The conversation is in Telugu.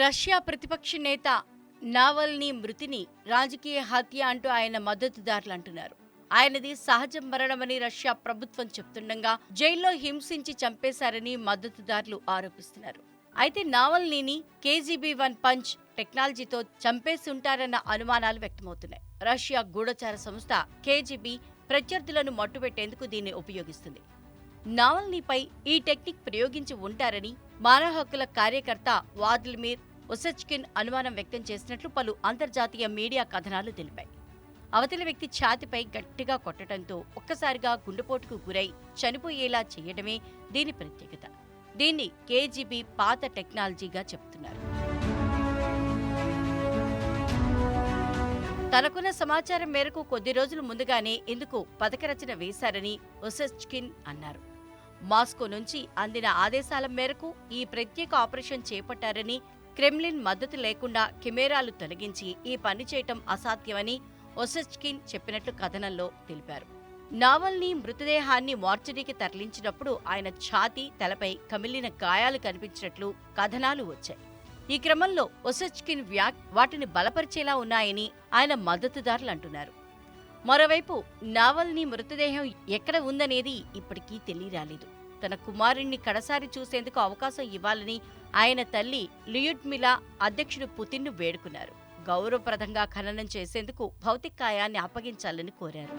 రష్యా ప్రతిపక్ష నేత నావల్నీ మృతిని రాజకీయ హత్య అంటూ ఆయన మద్దతుదారులు అంటున్నారు. ఆయనది సహజ మరణమని రష్యా ప్రభుత్వం చెప్తుండగా జైల్లో హింసించి చంపేశారని మద్దతుదారులు ఆరోపిస్తున్నారు. అయితే నావల్నీని కేజీబీ వన్ పంచ్ టెక్నాలజీతో చంపేసి ఉంటారన్న అనుమానాలు వ్యక్తమవుతున్నాయి. రష్యా గూఢచార సంస్థ కేజీబీ ప్రత్యర్థులను మట్టుపెట్టేందుకు దీన్ని ఉపయోగిస్తుంది. నావల్నీపై ఈ టెక్నిక్ ప్రయోగించి ఉంటారని మానవ హక్కుల కార్యకర్త వాద్లిమీర్ ఒసెచ్కిన్ అనుమానం వ్యక్తం చేసినట్లు పలు అంతర్జాతీయ మీడియా కథనాలు తెలిపాయి. అవతలి వ్యక్తి ఛాతిపై గట్టిగా కొట్టడంతో ఒక్కసారిగా గుండెపోటుకు గురై చనిపోయేలా చేయడమే దీని ప్రత్యేకత. దీన్ని కేజీబీ పాత టెక్నాలజీగా చెబుతున్నారు తనకున్న సమాచారం మేరకు కొద్ది రోజుల ముందుగానే ఇందుకు పథకరచన వేశారని ఒసెచ్కిన్ అన్నారు. మాస్కో నుంచి అందిన ఆదేశాల మేరకు ఈ ప్రత్యేక ఆపరేషన్ చేపట్టారని క్రెమ్లిన్ మద్దతు లేకుండా కెమెరాలు తొలగించి ఈ పని చేయటం అసాధ్యమని ఒసెచ్కిన్ చెప్పినట్లు కథనంలో తెలిపారు. నావల్ని మృతదేహాన్ని మార్చరీకి తరలించినప్పుడు ఆయన ఛాతీ తలపై కమిలిన గాయాలు కనిపించినట్లు కథనాలు వచ్చాయి. ఈ క్రమంలో ఒసెచ్కిన్ వ్యాక్ వాటిని బలపరిచేలా ఉన్నాయని ఆయన మద్దతుదారులు అంటున్నారు. మరోవైపు నావల్ని మృతదేహం ఎక్కడ ఉందనేది ఇప్పటికీ తెలియరాలేదు. తన కుమారుణ్ణి కడసారి చూసేందుకు అవకాశం ఇవ్వాలని ఆయన తల్లి లియుడ్మిలా అధ్యక్షుడు పుతిన్ను వేడుకున్నారు. గౌరవప్రదంగా ఖననం చేసేందుకు భౌతికాయాన్ని అప్పగించాలని కోరారు.